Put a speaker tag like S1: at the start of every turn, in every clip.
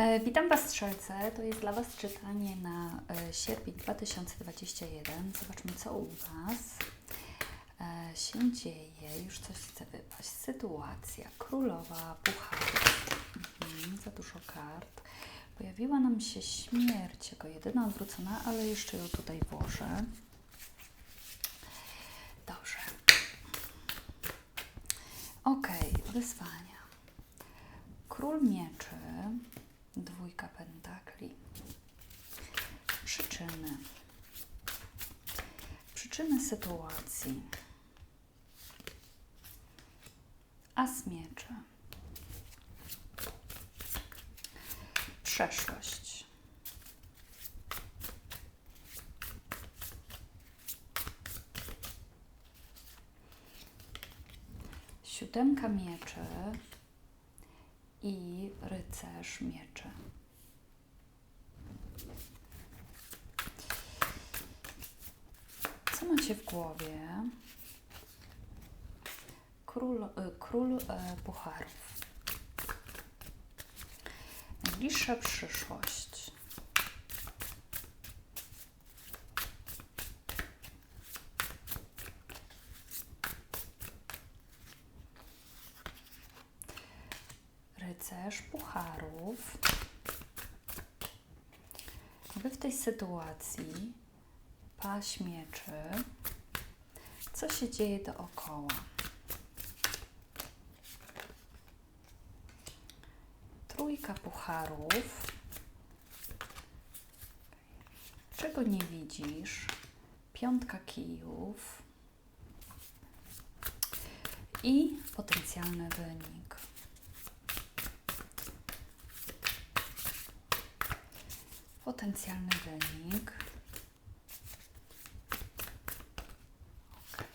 S1: E, Witam Was strzelce, to jest dla Was czytanie na e, sierpień 2021. Zobaczmy co u Was e, się dzieje. Już coś chce wypaść. Sytuacja. Królowa pucharów. Mhm, za dużo kart. Pojawiła nam się śmierć jako jedyna odwrócona, ale jeszcze ją tutaj włożę. Dobrze. Ok, wyzwania. Król mieczy, dwójka pentakli. Przyczyny. Przyczyny sytuacji. As mieczy. Przeszłość. Siódemka mieczy i rycerz mieczy. Co macie w głowie? Król, y, król y, pucharów. Najbliższa przyszłość. rycerz pucharów. Wy w tej sytuacji paź mieczy. Co się dzieje dookoła? Trójka pucharów. Czego nie widzisz? Piątka kijów. I potencjalny wynik. potencjalny wynik. Okay.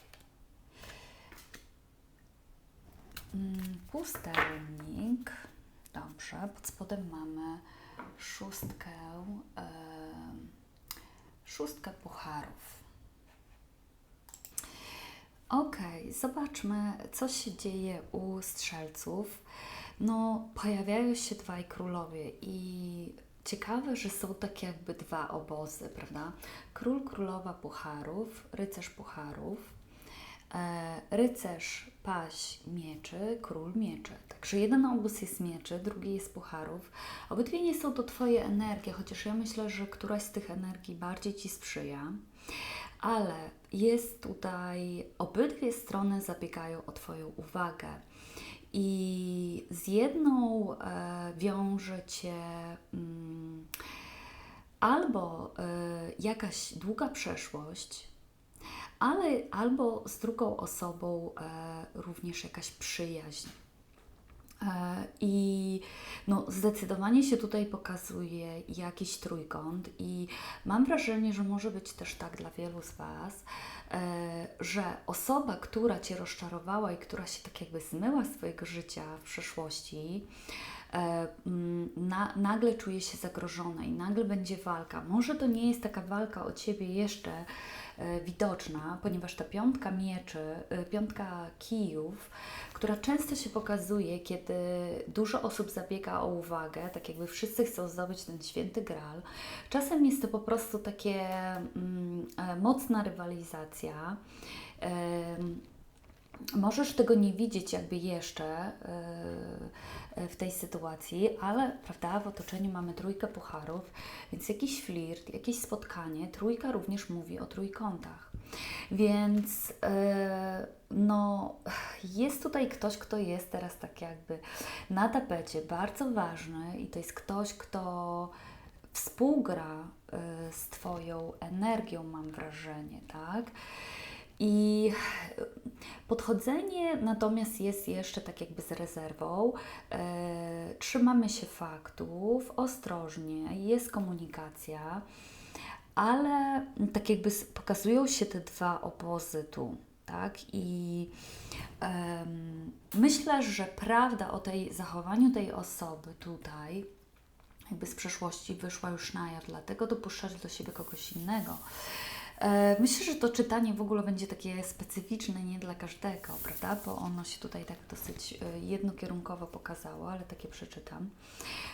S1: Pustelnik. Dobrze, pod spodem mamy szóstkę, yy, szóstkę pucharów. Ok, zobaczmy, co się dzieje u strzelców. No, pojawiają się dwaj królowie i ciekawe, że są tak jakby dwa obozy, prawda? Król, królowa pucharów, rycerz pucharów, rycerz paź mieczy, król mieczy. Także jeden obóz jest mieczy, drugi jest pucharów. Obydwie nie są to Twoje energie, chociaż ja myślę, że któraś z tych energii bardziej Ci sprzyja. Ale jest tutaj, obydwie strony zabiegają o Twoją uwagę. I z jedną e, wiąże cię mm, albo e, jakaś długa przeszłość, ale albo z drugą osobą e, również jakaś przyjaźń. E, I no, zdecydowanie się tutaj pokazuje jakiś trójkąt, i mam wrażenie, że może być też tak dla wielu z Was, e, że osoba, która Cię rozczarowała i która się tak jakby zmyła z Twojego życia w przeszłości, na, nagle czuje się zagrożona i nagle będzie walka. Może to nie jest taka walka o Ciebie jeszcze widoczna, ponieważ ta piątka mieczy, piątka kijów, która często się pokazuje, kiedy dużo osób zabiega o uwagę, tak jakby wszyscy chcą zdobyć ten święty graal. Czasem jest to po prostu takie mm, e, mocna rywalizacja. E, Możesz tego nie widzieć jakby jeszcze e, e, w tej sytuacji, ale prawda, w otoczeniu mamy trójkę pucharów, więc jakiś flirt, jakieś spotkanie, trójka również mówi o trójkątach. Więc e, no, jest tutaj ktoś, kto jest teraz tak jakby na tapecie, bardzo ważny i to jest ktoś, kto współgra z Twoją energią, mam wrażenie, tak? I podchodzenie natomiast jest jeszcze tak jakby z rezerwą. E, trzymamy się faktów, ostrożnie, jest komunikacja, ale tak jakby pokazują się te dwa obozy tu. Tak? I myślę, że prawda o tej zachowaniu tej osoby tutaj, jakby z przeszłości wyszła już na jaw, dlatego dopuszczać do siebie kogoś innego. E, myślę, że to czytanie w ogóle będzie takie specyficzne, nie dla każdego, prawda? Bo ono się tutaj tak dosyć e, jednokierunkowo pokazało, ale takie przeczytam.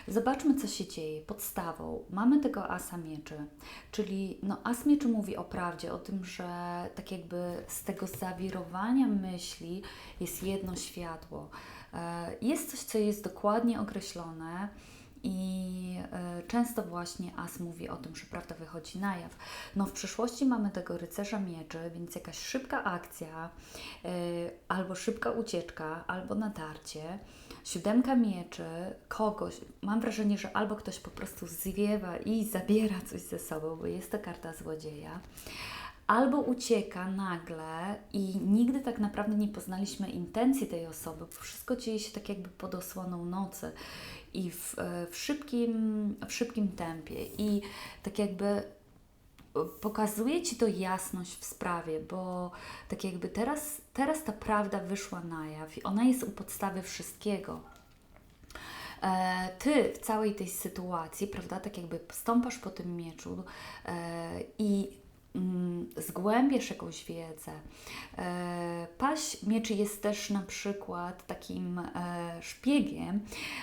S1: Zobaczmy, co się dzieje. Podstawą mamy tego asa mieczy, czyli no, as mieczy mówi o prawdzie, o tym, że tak jakby z tego zawirowania myśli jest jedno światło. E, jest coś, co jest dokładnie określone. I e, często właśnie As mówi o tym, że prawda wychodzi na jaw. No w przyszłości mamy tego rycerza mieczy, więc jakaś szybka akcja, e, albo szybka ucieczka, albo natarcie. Siódemka mieczy, kogoś, mam wrażenie, że albo ktoś po prostu zwiewa i zabiera coś ze sobą, bo jest to karta złodzieja, albo ucieka nagle i nigdy tak naprawdę nie poznaliśmy intencji tej osoby, bo wszystko dzieje się tak jakby pod osłoną nocy i w, e, w, szybkim, w szybkim tempie i tak jakby e, pokazuje Ci to jasność w sprawie, bo tak jakby teraz, teraz ta prawda wyszła na jaw i ona jest u podstawy wszystkiego. E, ty w całej tej sytuacji, prawda, tak jakby stąpasz po tym mieczu i zgłębiasz jakąś wiedzę. E, paść mieczy jest też na przykład takim e, szpiegiem,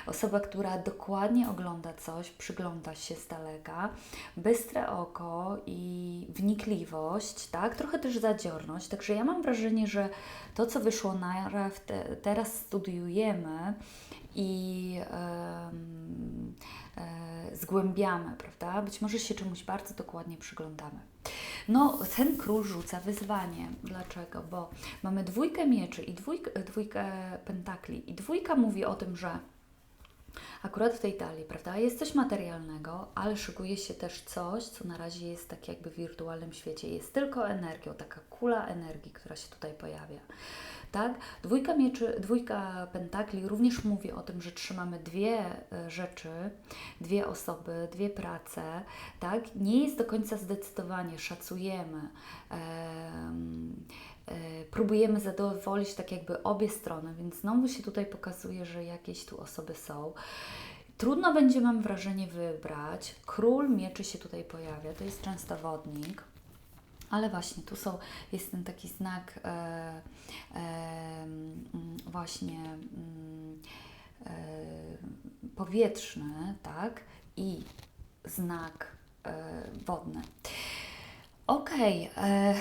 S1: osoba, która dokładnie ogląda coś, przygląda się z daleka, bystre oko i wnikliwość, tak, trochę też zadziorność. Także ja mam wrażenie, że to, co wyszło na jaw, te, teraz studiujemy i um, e, zgłębiamy, prawda? Być może się czemuś bardzo dokładnie przyglądamy. No, ten król rzuca wyzwanie. Dlaczego? Bo mamy dwójkę mieczy i dwójkę, dwójkę pentakli. I dwójka mówi o tym, że akurat w tej talii, prawda, jest coś materialnego, ale szykuje się też coś, co na razie jest tak jakby w wirtualnym świecie. Jest tylko energią, taka kula energii, która się tutaj pojawia tak? Dwójka mieczy, dwójka pentakli również mówi o tym, że trzymamy dwie e, rzeczy, dwie osoby, dwie prace, tak? Nie jest do końca zdecydowanie, szacujemy, e, próbujemy zadowolić tak jakby obie strony, więc znowu się tutaj pokazuje, że jakieś tu osoby są. Trudno będzie, mam wrażenie, wybrać. Król mieczy się tutaj pojawia, to jest często wodnik. Ale właśnie tu są, jest ten taki znak e, e, właśnie mm, e, powietrzny, tak? I znak e, wodny. Okej, okay, e,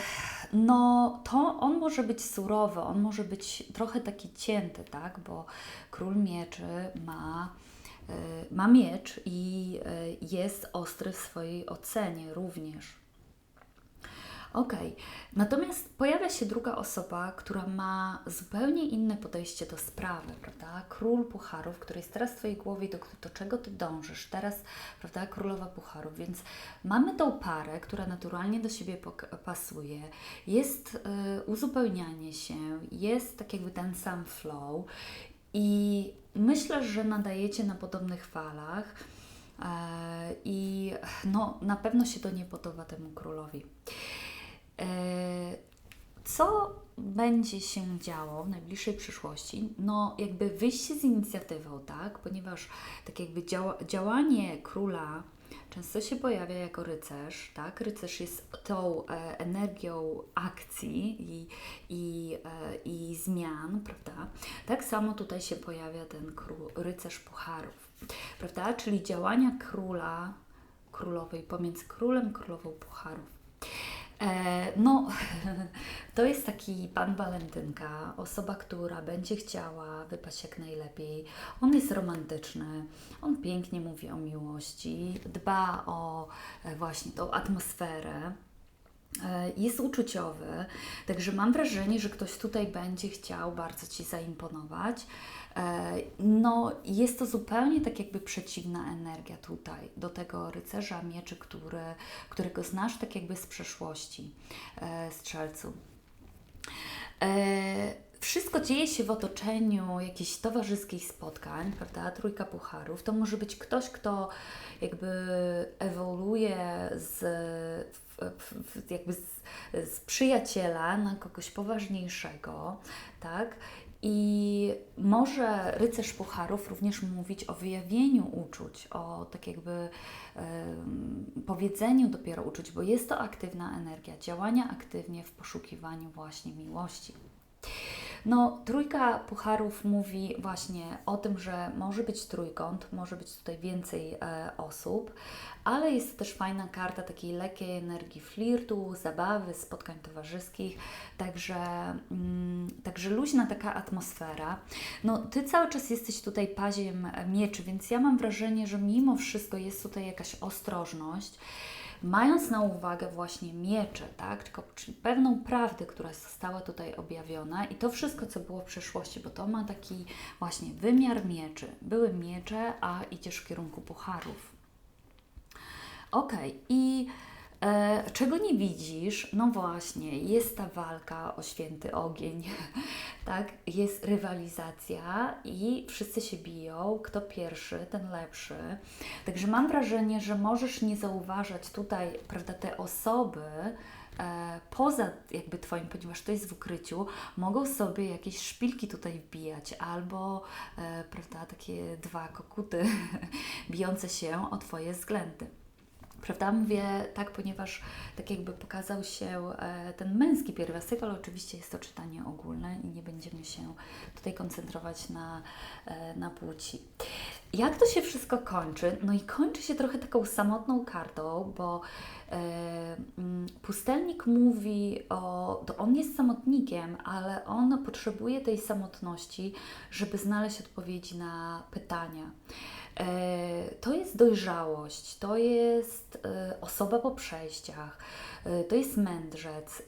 S1: no to on może być surowy, on może być trochę taki cięty, tak? Bo król mieczy ma e, ma miecz i jest ostry w swojej ocenie również. Ok, natomiast pojawia się druga osoba, która ma zupełnie inne podejście do sprawy, prawda? Król Pucharów, który jest teraz w Twojej głowie, do, do czego Ty dążysz, teraz, prawda, Królowa Pucharów, więc mamy tą parę, która naturalnie do siebie pasuje, jest y, uzupełnianie się, jest tak jakby ten sam flow i myślę, że nadajecie na podobnych falach. E, I no, na pewno się to nie podoba temu królowi. E, co będzie się działo w najbliższej przyszłości? No, jakby wyjście z inicjatywą, tak? Ponieważ tak jakby działa, działanie króla często się pojawia jako rycerz, tak? Rycerz jest tą e, energią akcji i, i, e, i zmian, prawda? Tak samo tutaj się pojawia ten król, rycerz pucharów, prawda? Czyli działania króla, królowej pomiędzy królem, królową pucharów. E, no, to jest taki pan Walentynka, osoba, która będzie chciała wypaść jak najlepiej. On jest romantyczny, on pięknie mówi o miłości, dba o e, właśnie tą atmosferę. E, jest uczuciowy, także mam wrażenie, że ktoś tutaj będzie chciał bardzo Ci zaimponować. E, no, jest to zupełnie tak jakby przeciwna energia tutaj do tego rycerza mieczy, który, którego znasz tak jakby z przeszłości e, strzelcu. Wszystko dzieje się w otoczeniu jakichś towarzyskich spotkań, prawda? Trójka pucharów. To może być ktoś, kto jakby ewoluuje z, jakby z, z przyjaciela na kogoś poważniejszego, tak? I może rycerz pucharów również mówić o wyjawieniu uczuć, o tak jakby powiedzeniu dopiero uczuć, bo jest to aktywna energia, działania aktywnie w poszukiwaniu właśnie miłości. No, trójka pucharów mówi właśnie o tym, że może być trójkąt, może być tutaj więcej e, osób, ale jest to też fajna karta takiej lekkiej energii flirtu, zabawy, spotkań towarzyskich, także, mm, także luźna taka atmosfera. No, Ty cały czas jesteś tutaj paziem mieczy, więc ja mam wrażenie, że mimo wszystko jest tutaj jakaś ostrożność mając na uwadze właśnie miecze, tak, tylko pewną prawdę, która została tutaj objawiona i to wszystko, co było w przeszłości, bo to ma taki właśnie wymiar mieczy. Były miecze, a idziesz w kierunku pucharów. Okej, okay. i E, czego nie widzisz? No właśnie, jest ta walka o święty ogień, tak? Jest rywalizacja i wszyscy się biją, kto pierwszy, ten lepszy. Także mam wrażenie, że możesz nie zauważać tutaj, prawda, te osoby, e, poza jakby Twoim, ponieważ to jest w ukryciu, mogą sobie jakieś szpilki tutaj wbijać albo, e, prawda, takie dwa kokuty bijące się o Twoje względy. Prawda? Mówię tak, ponieważ tak jakby pokazał się e, ten męski pierwiastek, ale oczywiście jest to czytanie ogólne i nie będziemy się tutaj koncentrować na, e, na płci. Jak to się wszystko kończy? No i kończy się trochę taką samotną kartą, bo e, mm, pustelnik mówi o. To on jest samotnikiem, ale on potrzebuje tej samotności, żeby znaleźć odpowiedzi na pytania. E, to jest dojrzałość, to jest e, osoba po przejściach, e, to jest mędrzec,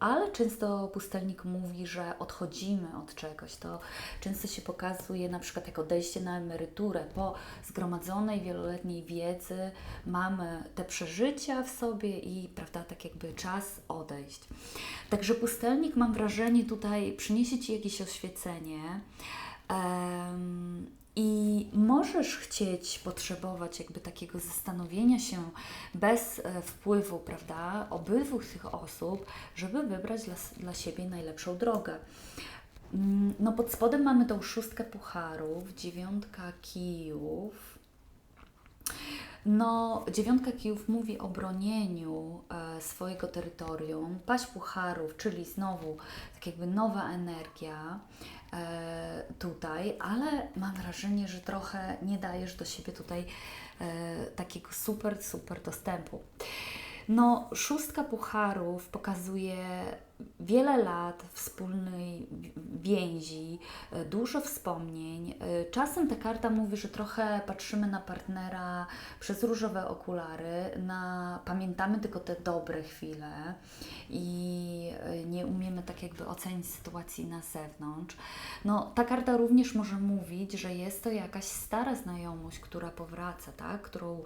S1: ale często pustelnik mówi, że odchodzimy od czegoś. To często się pokazuje na przykład jako odejście na emeryturę. Po zgromadzonej wieloletniej wiedzy mamy te przeżycia w sobie i prawda, tak jakby czas odejść. Także pustelnik mam wrażenie tutaj przyniesie Ci jakieś oświecenie. Um, i możesz chcieć potrzebować jakby takiego zastanowienia się bez e, wpływu, prawda, obydwu tych osób, żeby wybrać dla, dla siebie najlepszą drogę. Mm, no pod spodem mamy tą szóstkę pucharów, dziewiątka kijów. No, dziewiątka kijów mówi o bronieniu e, swojego terytorium, paść pucharów, czyli znowu tak jakby nowa energia. E, tutaj, ale mam wrażenie, że trochę nie dajesz do siebie tutaj e, takiego super, super dostępu. No, szóstka pucharów pokazuje wiele lat wspólnej więzi, dużo wspomnień. Czasem ta karta mówi, że trochę patrzymy na partnera przez różowe okulary, na, pamiętamy tylko te dobre chwile i e, nie umiemy tak jakby ocenić sytuacji na zewnątrz. No, ta karta również może mówić, że jest to jakaś stara znajomość, która powraca, tak? którą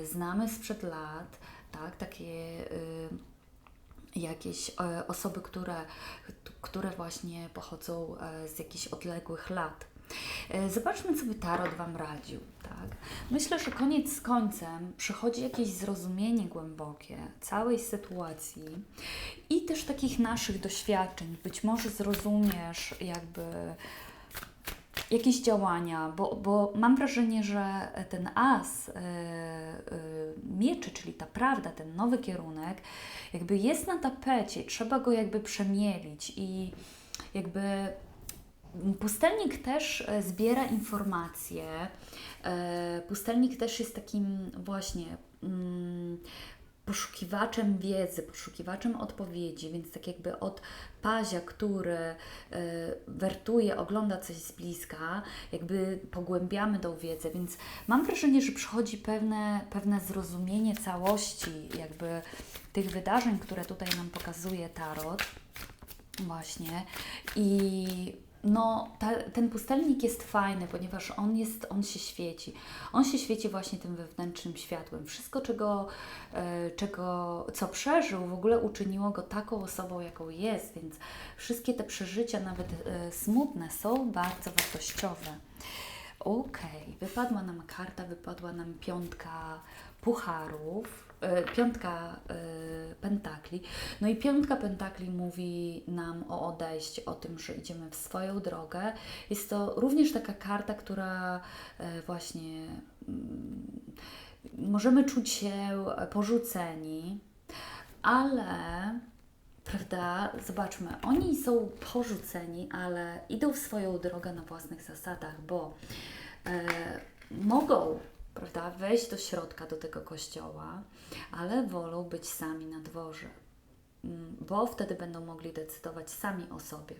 S1: y, znamy sprzed lat, tak? takie y, jakieś e, osoby, które, które właśnie pochodzą e, z jakichś odległych lat. E, zobaczmy, co by Tarot Wam radził. Tak? Myślę, że koniec z końcem przychodzi jakieś zrozumienie głębokie całej sytuacji i też takich naszych doświadczeń. Być może zrozumiesz jakby jakieś działania, bo, bo mam wrażenie, że ten as yy, yy, mieczy, czyli ta prawda, ten nowy kierunek, jakby jest na tapecie, trzeba go jakby przemielić i jakby pustelnik też e, zbiera informacje. Pustelnik też jest takim właśnie. Poszukiwaczem wiedzy, poszukiwaczem odpowiedzi, więc tak jakby od pazia, który y, wertuje, ogląda coś z bliska, jakby pogłębiamy tą wiedzę, więc mam wrażenie, że przychodzi pewne, pewne zrozumienie całości jakby tych wydarzeń, które tutaj nam pokazuje Tarot właśnie i no, ta, ten pustelnik jest fajny, ponieważ on, jest, on się świeci. On się świeci właśnie tym wewnętrznym światłem. Wszystko, czego, e, czego, co przeżył, w ogóle uczyniło go taką osobą, jaką jest, więc wszystkie te przeżycia, nawet e, smutne, są bardzo wartościowe. Okej, okay. wypadła nam karta, wypadła nam piątka pucharów, piątka e, pentakli. No i piątka pentakli mówi nam o odejściu, o tym, że idziemy w swoją drogę. Jest to również taka karta, która e, właśnie mm, możemy czuć się porzuceni, ale prawda? Zobaczmy, oni są porzuceni, ale idą w swoją drogę na własnych zasadach, bo e, mogą, prawda, wejść do środka, do tego kościoła, ale wolą być sami na dworze, Mm, bo wtedy będą mogli decydować sami o sobie.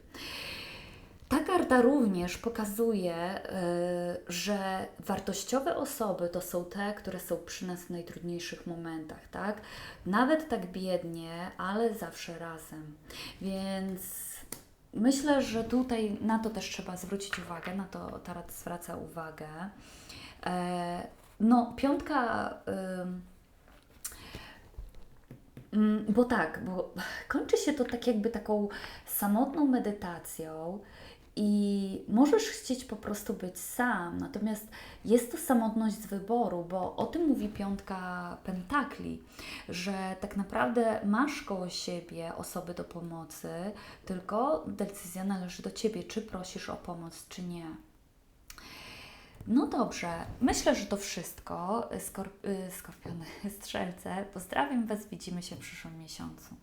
S1: Ta karta również pokazuje, y, że wartościowe osoby to są te, które są przy nas w najtrudniejszych momentach, tak? Nawet tak biednie, ale zawsze razem. Więc myślę, że tutaj na to też trzeba zwrócić uwagę, na to tarot zwraca uwagę. No, piątka. Mm, Bo tak, bo kończy się to tak jakby taką samotną medytacją i możesz chcieć po prostu być sam, natomiast jest to samotność z wyboru, bo o tym mówi piątka pentakli, że tak naprawdę masz koło siebie osoby do pomocy, tylko decyzja należy do Ciebie, czy prosisz o pomoc, czy nie. No dobrze, myślę, że to wszystko. Skor- y, skorpiony, strzelce. Pozdrawiam Was, widzimy się w przyszłym miesiącu.